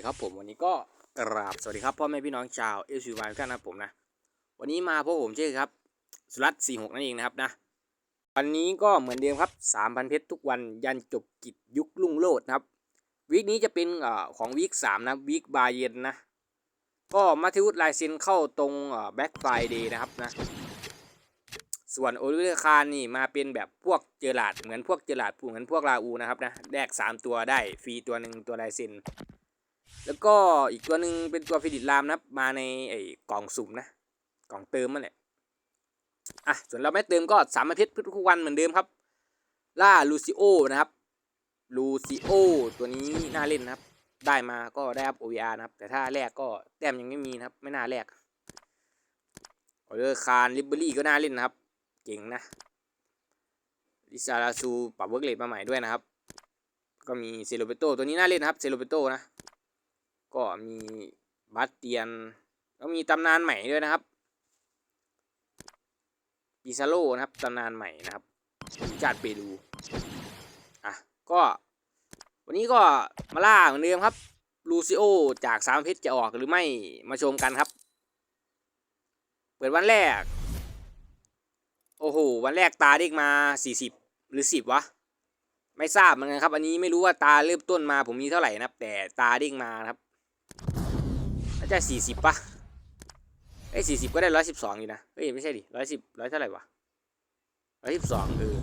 ดีครับผมวันนี้ก็กราบสวัสดีครับพ่อแม่พี่น้องชาวเอชวายทุกท่านนะผมนะวันนี้มาพบผมเช่ครับสุรัตสี่หกนั่นเองนะครับนะวันนี้ก็เหมือนเดิมครับสามพันเพชรทุกวันยันจบกิจยุคลุ่งโลดนะครับวีคนี้จะเป็นอของวีคสามนะวีคบายเย็นนะก็มาทิวุฒลายเซ็นเข้าตรงแบ็คไฟเดย์นะครับนะส่วนโอลิเวอร์คารนี่มาเป็นแบบพวกเจอหลาดเหมือนพวกเจอหลาดเหมือนพวกลาอูนะครับนะแลกสามตัวได้ฟรีตัวหนึ่งตัวลายเซ็น แล้วก็อีกตัวหนึ่งเป็นตัวฟิดิตรามนะครับ มาในไอ้กล่องสุ่มนะ กล่องเติมนั่นแหละอะส่วนเราไม่เติมก็สามอาทิตย์ทุกวันเหมือนเดิมครับ ล่าลูซิโอนะครับลูซิโอตัวนี้น่าเล่นนะครับ ได้มาก็ได้รับ OVR นะครับ แต่ถ้าแรกก็แต้มยังไม่มีนะครับ ไม่น่าแรกออเดอร์คารลิเบอรี่ก็น่าเล่นนะครับ เก่งนะลิซาราซูปรับเวิร์กเลทมาใหม่ด้วยนะครับ ก็มีเซโลเปโตตัวนี้น่าเล่นนะครับเซโลเปโตนะ ก็มีบาสเตียน แล้วมีตำนานใหม่ด้วยนะครับปิซาโลนะครับตำนานใหม่นะครับทีมชาติเปรูอะก็วันนี้ก็มาล่าเหมือนเดิมครับลูซิโอจากสามเพชรจะออกหรือไม่มาชมกันครับ เปิดวันแรก โอ้โห วันแรกตาเด็กมา 40 หรือ 10 วะ ไม่ทราบเหมือนกันครับ อันนี้ไม่รู้ว่าตาเริ่มต้นมาผมมีเท่าไหร่นะครับ แต่ตาเด้งมานะครับ จะสี่สิบปะเอ้สี่สิบก็ได้ร้อยสิบสองอยู่นะเฮ้ยไม่ใช่ดิร้อยสิบร้อยเท่าไหร่วะร้อยสิบสองเออ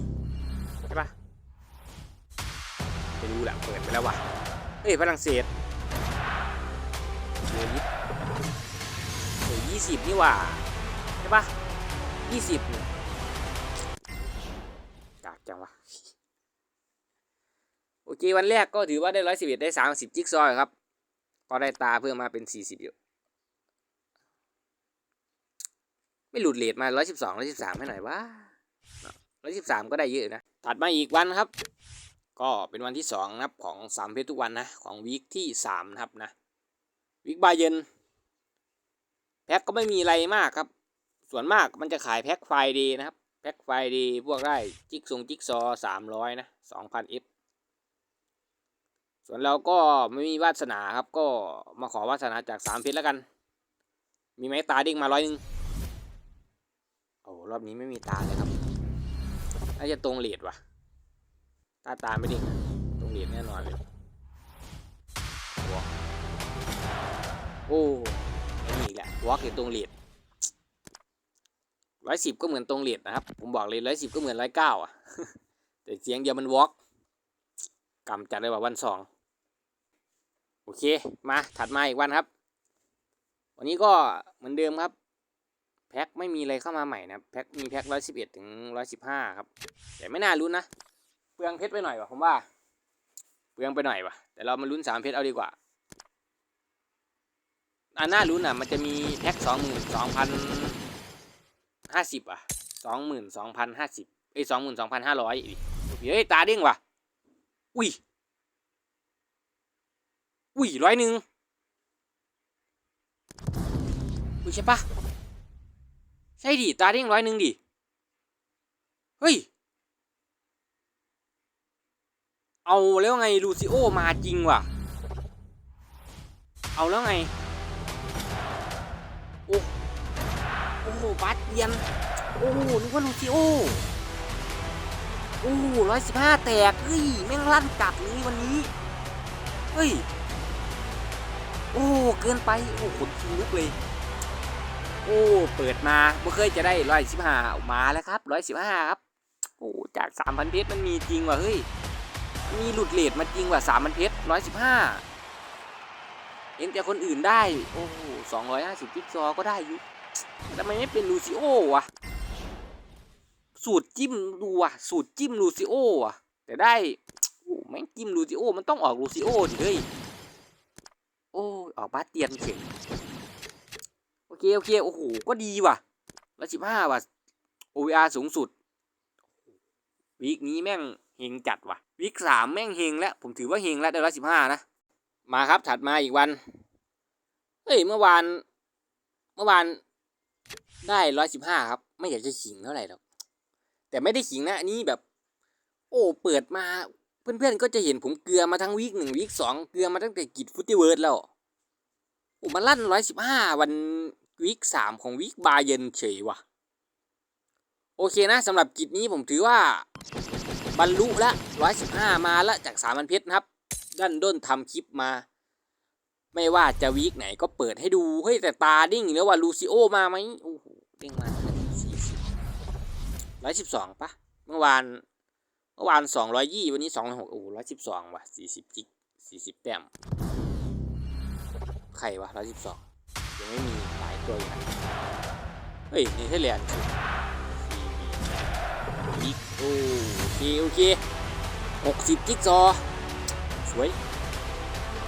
ใช่ปะไม่รู้แหละเปิดไปแล้ววะเฮ้ยฝรั่งเศสเฮ้ยเฮ้ยยี่สิบนี่ว่าใช่ปะยี่สิบเนี่ยกากจังวะโอเควันแรกก็ถือว่าได้ร้อยสิบเอ็ดได้สามสิบจิ๊กซอว์ครับ ก็ได้ตาเพิ่มมาเป็นสี่สิบอยู่ ไม่หลุดเลทมาร้อยสิบสองร้อยสิบสามให้หน่อยว่าร้อยสิบสามก็ได้เยอะนะ ถัดมาอีกวันครับ ก็เป็นวันที่สองนะครับของสามเพชรทุกวันนะ ของวีคที่สามนะครับนะ วีคบายเย็น แพ็คก็ไม่มีอะไรมากครับ ส่วนมากมันจะขายแพ็คไฟดย์นะครับ แพ็คไฟดย์พวกได้ จิ๊กซงจิ๊กซอสามร้อยนะสองพันเอฟ ส่วนเราก็ไม่มีวาสนาครับ ก็มาขอวาสนาจากสามเพชรแล้วกัน มีไหมตาเด้งมาร้อยหนึ่งโอ้รอบนี้ไม่มีตาเลยครับน่าจะตรงเลดว่ะ ตาตาไม่เด้งตรงเลดแน่นอนเลยโอ้ไอ้นี่อีแหละวอล์กอยู่ตรงเลดร้อยสิบก็เหมือนตรงเลดนะครับ ผมบอกเลยร้อยสิบก็เหมือนร้อยเก้าอะ แต่เสียงเดียวมันวอล์กกำจัดเลยว่าวันสอง โอเค มาถัดมาอีกวันครับ วันนี้ก็เหมือนเดิมครับ แพ็คไม่มีอะไรเข้ามาใหม่นะแพ็คมีแพ็คร้อยสิบเอ็ดถึงร้อยสิบห้าครับ แต่ไม่น่าลุ้นนะเปลืองเพชรไปหน่อยวะผมว่า เปลืองไปหน่อยวะแต่เรามาลุ้นสามเพชรเอาดีกว่าอันน่าลุ้นอะมันจะมีแพ็คสองหมื่นสองพันห้าสิบอะสองหมื่นสองพันห้าสิบเอ้สองหมื่นสองพันห้าร้อยเฮ้ยตาเด้งว่ะ อุ้ย อุ้ยร้อยหนึ่งอุ้ยใช่ปะใช่ดิตาเด้งร้อยหนึ่งดิเฮ้ยเอาแล้วไงลูซิโอมาจริงว่ะ เอาแล้วไง โอ้โอ้บาสเตียน โอ้นึกว่าลูซิโอ โอ้ร้อยสิบห้าแตกเฮ้ย แม่งลั่นกลับเลยวันนี้ เฮ้ย อ้เกินไปโอ้ขนคิงลุกเลย โอ้เปิดมาไม่เคยจะได้ร้อยสิบห้ามาแล้วครับร้อยสิบห้าครับโอ้จากสามพันเพชรมันมีจริงว่ะเฮ้ยมีหลุดเลทมาจริงว่ะสามพันเพชรร้อยสิบห้าเห็นแต่คนอื่นได้ โอ้สองร้อยห้าสิบจิ๊กซอก็ได้อยู่ทำไมไม่เป็นลูซิโอวะสูตรจิ้มดูอะสูตรจิ้มลูซิโออะแต่ได้โอ้แม่งจิ้มลูซิโอมันต้องออกลูซิโอดิเฮ้ย ออกบาสเตียนเฉยโอเค โอเค โอ้โห ก็ดีว่ะร้อยสิบห้าว่ะ OVR สูงสุด วีคนี้แม่งเฮงจัดว่ะ วีคสามแม่งเฮงแล้ว ผมถือว่าเฮงแล้วได้ร้อยสิบห้านะ มาครับถัดมาอีกวัน เฮ้ย เมื่อวาน เมื่อวานได้ร้อยสิบห้าครับ ไม่อยากจะขิงเท่าไหร่หรอก แต่ไม่ได้ขิงนะ อันนี้แบบ โอ้ เปิดมา เพื่อนๆ ก็จะเห็นผมเกลือมาทั้งวีคหนึ่งวีคสองเกลือมาตั้งแต่กิจฟุตตี้เวิร์ดแล้ว โอ้มาลั่นร้อยสิบห้าวันวีคสามของวีคบาเยนเฉยว่ะ โอเคนะสำหรับกิจนี้ผมถือว่า บรรลุละร้อยสิบห้ามาละจากสามพันเพชรนะครับ ด้านด้นทำคลิปมา ไม่ว่าจะวีคไหนก็เปิดให้ดู เฮ้ย แต่ตาดิ้งแล้วว่าลูซิโอมาไหมโอ้โหเด้งมาสี่สิบร้อยสิบสองปะเมื่อวานเมื่อวานสองร้อยยี่วันนี้สองร้อยหกโอ้ร้อยสิบสองว่ะสี่สิบจิกสี่สิบแต้ม ใครวะร้อยสิบสองยังไม่มีหลายตัวอยู่นะเฮ้ยนี่เทเลียนอีกโอเคโอเคหกสิบจิ๊กซอสวย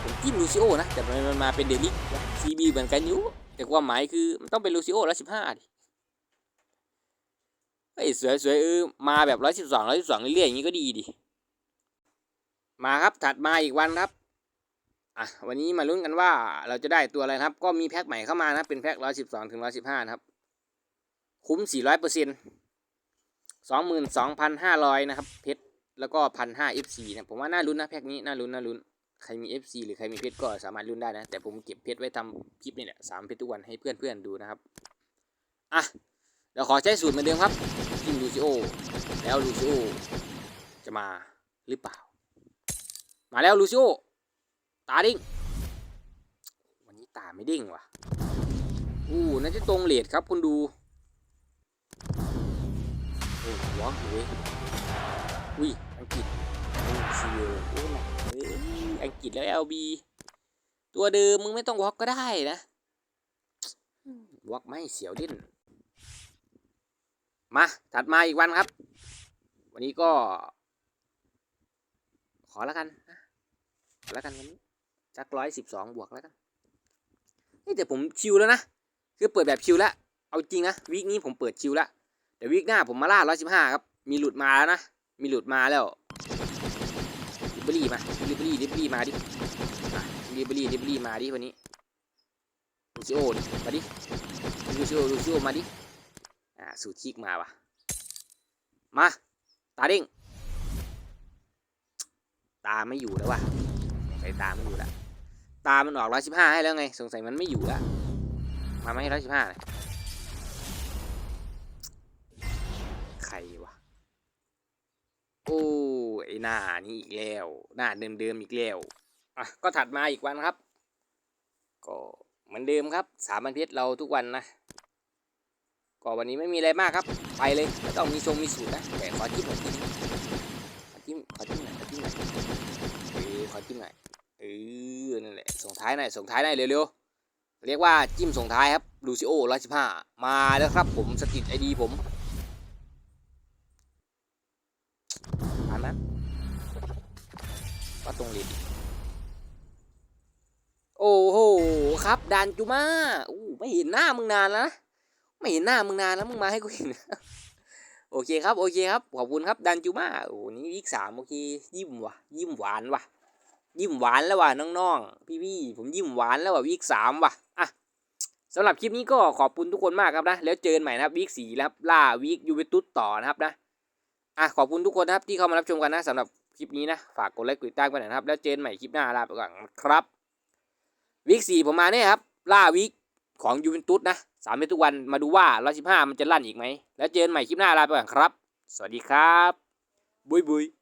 ผมจิ้มลูซิโอนะ แต่มันมาเป็นเดลิกซีบีเหมือนกันอยู่แต่ความหมายคือ มันต้องเป็นลูซิโอร้อยสิบห้าดิเฮ้ยสวยสวยเออมาแบบร้อยสิบสองร้อยสิบสองเรื่อยๆอย่างนี้ก็ดีดิมาครับถัดมาอีกวันครับ อะวันนี้มาลุ้นกันว่าเราจะได้ตัวอะไรครับ ก็มีแพ็คใหม่เข้ามานะเป็นแพ็คร้อยสิบสองถึงร้อยสิบห้านะครับ คุ้มสี่ร้อยเปอร์เซ็นต์สองหมื่นสองพันห้าร้อยนะครับ เพชรแล้วก็พันห้าเอฟซีนะผมว่าน่าลุ้นนะแพ็คนี้น่าลุ้นน่าลุ้นใครมี FC หรือใครมีเพชรก็สามารถรุ่นได้นะ แต่ผมเก็บเพชรไว้ทำคลิปนี่แหละสามเพชรทุกวันให้เพื่อนๆดูนะครับอะเดี๋ยวขอใช้สูตรเหมือนเดิมครับจิ้มลูซิโอแล้วลูซิโอจะมาหรือเปล่า มาแล้วลูซิโอ ตาดิ้ง วันนี้ตาไม่ดิ้งว่ะ อู้น่าจะตรงเลทครับคุณดู โอ้หัวเว้ยอุ้ย อังกฤษโอ้ซีเอโอ้หนักเอ้ยอังกฤษแล้ว LB ตัวเดิมมึงไม่ต้องวอกก็ได้นะวอกไม่เสียวดิ้น มาถัดมาอีกวันครับ วันนี้ก็ ขอแล้วกันขอแล้วกันวันนี้ สักร้อยสิบสองบวกแล้วกันเฮ้ยแต่ผมชิวแล้วนะคือเปิดแบบชิวแล้วเอาจริงนะวีคนี้ผมเปิดชิวแล้วแต่วีคหน้าผมมาล่าร้อยสิบห้าครับมีหลุดมาแล้วนะมีหลุดมาแล้วดิบลี่มาดิบลี่ดิบลี่มาดิดิบลี่ดิบลี่มาดิวันนี้ลูซิโอมาดิลูซิโอลูซิโอมาดิอ่าสูตรชิกมาวะมาตาเด้งตาไม่อยู่แล้ววะ ใส่ตาไม่อยู่ล้วตามันออกร้อยสิบห้าให้แล้วไง สงสัยมันไม่อยู่ล้วมาไม่ให้ร้อยสิบห้าใครวะโอ้ไอหน้านี่อีกแล้วหน้าเดิมๆอีกแล้วอะก็ถัดมาอีกวันครับ ก็เหมือนเดิมครับสามพันเพชรเราทุกวันนะก็วันนี้ไม่มีอะไรมากครับ ไปเลยไม่ต้องมีทรงมีสูตรนะแต่ขอจิ้มหน่อยขอจิ้มขอจิ้มหน่อยขอจิ้มหน่อยเออขอจิ้มหน่อยเออนั่นแหละส่ง ท้ายหน่อยส่งท้ายหน่อยเร็วๆ เรียกว่าจิ้มส่งท้ายครับลูซิโอร้อยสิบห้ามาแล้วครับผมสติดไอดีผมตามนั้นก็ตรงลิ้นโอ้โหครับดานจูมาอู้ไม่เห็นหน้ามึงนานแล้วนะไม่เห็นหน้ามึงนานแล้วมึงมาให้กูเห็นโอเคครับโอเคครับขอบคุณครับดันจูมาโอ้นี่วีคสามโอเคยิ้มว่ะยิ้มหวานว่ะ ยิ้มหวานแล้วว่ะน้องๆ พี่ๆ ผมยิ้มหวานแล้วว่ะวีคสามว่ะอะสำหรับคลิปนี้ก็ขอบคุณทุกคนมากครับนะ แล้วเจอกันใหม่นะครับวีคสี่แล้วครับล่าวีคยูเวนตุสต่อนะครับนะอะขอบคุณทุกคนนะครับที่เข้ามารับชมกันนะสำหรับคลิปนี้นะ ฝากกดไลค์กดติดตามกันหน่อยนะครับ แล้วเจอกันใหม่คลิปหน้าลาไปก่อนครับวีคสี่ผมมาเนี่ยครับล่าวีคของยูเวนตุสนะสามเมตรทุกวันมาดูว่า115มันจะลั่นอีกไหมแล้วเจอกันใหม่คลิปหน้าลาไปก่อนครับ สวัสดีครับบุยบุย